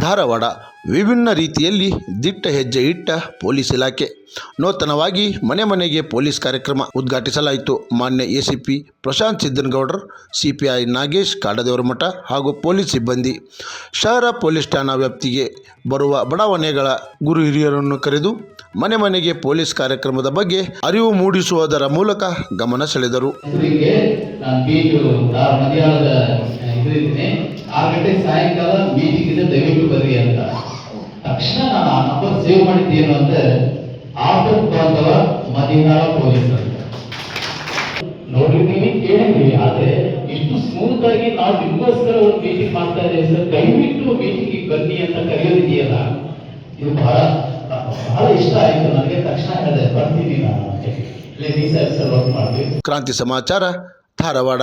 ಧಾರವಾಡ ವಿಭಿನ್ನ ರೀತಿಯಲ್ಲಿ ದಿಟ್ಟ ಹೆಜ್ಜೆ ಇಟ್ಟ ಪೊಲೀಸ್ ಇಲಾಖೆ. ನೂತನವಾಗಿ ಮನೆ ಮನೆಗೆ ಪೊಲೀಸ್ ಕಾರ್ಯಕ್ರಮ ಉದ್ಘಾಟಿಸಲಾಯಿತು. ಮಾನ್ಯ ಎಸಿಪಿ ಪ್ರಶಾಂತ್ ಸಿದ್ದನಗೌಡರ್, ಸಿಪಿಐ ನಾಗೇಶ್ ಕಾಡದೇವರಮಠ ಹಾಗೂ ಪೊಲೀಸ್ ಸಿಬ್ಬಂದಿ. ಶಹರ ಪೊಲೀಸ್ ಠಾಣಾ ವ್ಯಾಪ್ತಿಗೆ ಬರುವ ಬಡಾವಣೆಗಳ ಗುರು ಹಿರಿಯರನ್ನು ಕರೆದು ಮನೆ ಮನೆಗೆ ಪೊಲೀಸ್ ಕಾರ್ಯಕ್ರಮದ ಬಗ್ಗೆ ಅರಿವು ಮೂಡಿಸುವುದರ ಮೂಲಕ ಗಮನ ಸೆಳೆದರು. ತಕ್ಷಣ ನಾನು ಆ ನಂಬರ್ ಸೇವ್ ಮಾಡಿದ್ದೇನು ಅಂದ್ರೆ ಆಪತ್ ಬಾಂಧವ ಮದೀನಾ ಪೊಲೀಸ್ ಅಂತ. ನೋಡಿದ್ದೀನಿ ಕೇಳಿದ್ವಿ ಆದ್ರೆ ಇಷ್ಟು ಸ್ಮೂತ್ ಆಗಿ ನಾವು ನಿಮಗೋಸ್ಕರ ಒಂದು ಮೀಟಿಂಗ್ ಮಾಡ್ತಾ ಇದ್ದೇವೆ ಸರ್. ದಯವಿಟ್ಟು ಮೀಟಿಂಗ್ ಬನ್ನಿ ಅಂತ ಕರೆಯೋದಿದೆಯಲ್ಲ? ಇದು ಬಹಳ ಬಹಳ ಇಷ್ಟ ಆಯ್ತು. ನನಗೆ ತಕ್ಷಣ ಹೇಳಿದೆ, ಬರ್ತೀನಿ ನಾನು. ಇಲ್ಲಿ ವರ್ಕ್ ಮಾಡ್ತೀವಿ ಕ್ರಾಂತಿ ಸಮಾಚಾರ, ಧಾರವಾಡ.